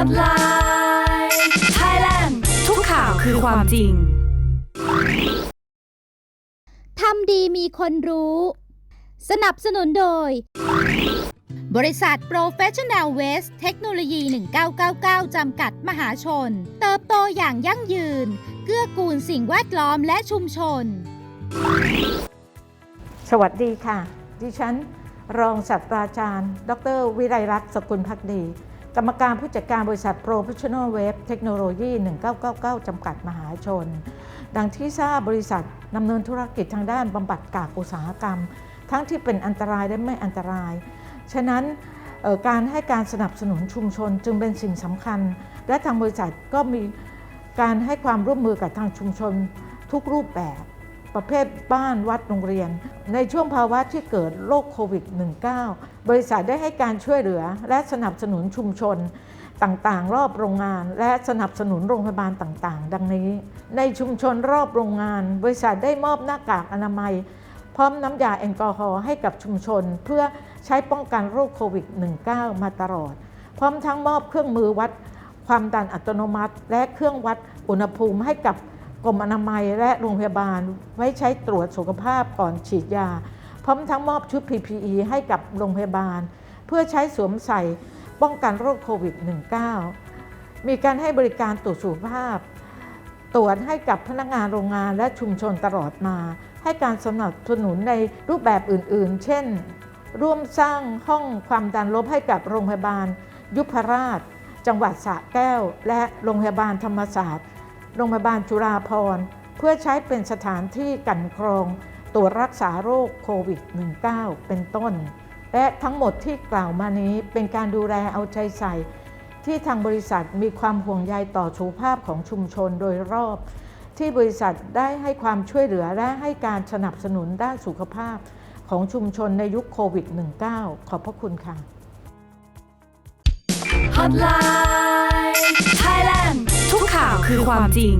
Hotline Thailand ทุกข่าวคือความจริง ทำดีมีคนรู้ สนับสนุนโดย บริษัท Professional Waste เทคโนโลยี 1999 จำกัดมหาชน เติบโตอย่างยั่งยืน เกื้อกูลสิ่งแวดล้อมและชุมชน สวัสดีค่ะ ดิฉัน รองศาสตราจารย์ ดร วิไลรัตน์สกุลพักดี กรรมการผู้จัดการบริษัท Professional Web Technology 1999 จำกัดมหาชน ดังที่ทราบบริษัทดำเนินธุรกิจทางด้านบำบัดกากอุตสาหกรรม ทั้งที่เป็นอันตรายและไม่อันตราย ฉะนั้นการให้การสนับสนุนชุมชนจึงเป็นสิ่งสำคัญ และทางบริษัทก็มีการให้ความร่วมมือกับทางชุมชนทุกรูปแบบ ประเภทบ้านวัดโรงเรียน ในช่วงภาวะที่เกิดโรคโควิด -19 บริษัทได้ให้การช่วยเหลือ และสนับสนุนชุมชนต่างๆ รอบโรงงาน และสนับสนุนโรงพยาบาลต่างๆ ดังนี้ ในชุมชนรอบโรงงาน บริษัทได้มอบหน้ากากอนามัย พร้อมน้ำยาแอลกอฮอล์ให้กับชุมชน เพื่อใช้ป้องกันโรคโควิด -19 มาตลอด พร้อมทั้งมอบเครื่องมือวัดความดันอัตโนมัติ และเครื่องวัดอุณหภูมิให้กับ กรมอนามัยและโรงพยาบาลไว้ใช้ตรวจสุขภาพก่อนฉีดยา พร้อมทั้งมอบชุด PPE ให้กับโรงพยาบาล เพื่อใช้สวมใส่ป้องกันโรคโควิด -19 มีการให้บริการตรวจสุขภาพ ตรวจให้กับพนักงานโรงงานและชุมชนตลอดมา ให้การสนับสนุนในรูปแบบอื่นๆ เช่น ร่วมสร้างห้องความดันลบให้กับโรงพยาบาล ยุพราช จังหวัดสระแก้ว และโรงพยาบาลธรรมศาสตร์ โรงพยาบาลจุฬาภรณ์ เพื่อใช้เป็นสถานที่กันกรองตรวจรักษาโรคโควิด -19 เป็นต้น และทั้งหมดที่กล่าวมานี้เป็นการดูแลเอาใจใส่ ที่ทางบริษัทมีความห่วงใยต่อสุขภาพของชุมชนโดยรอบ ที่บริษัทได้ให้ความช่วยเหลือและให้การสนับสนุนด้านสุขภาพของชุมชนในยุคโควิด -19 ขอบพระคุณค่ะ Hotline ความจริง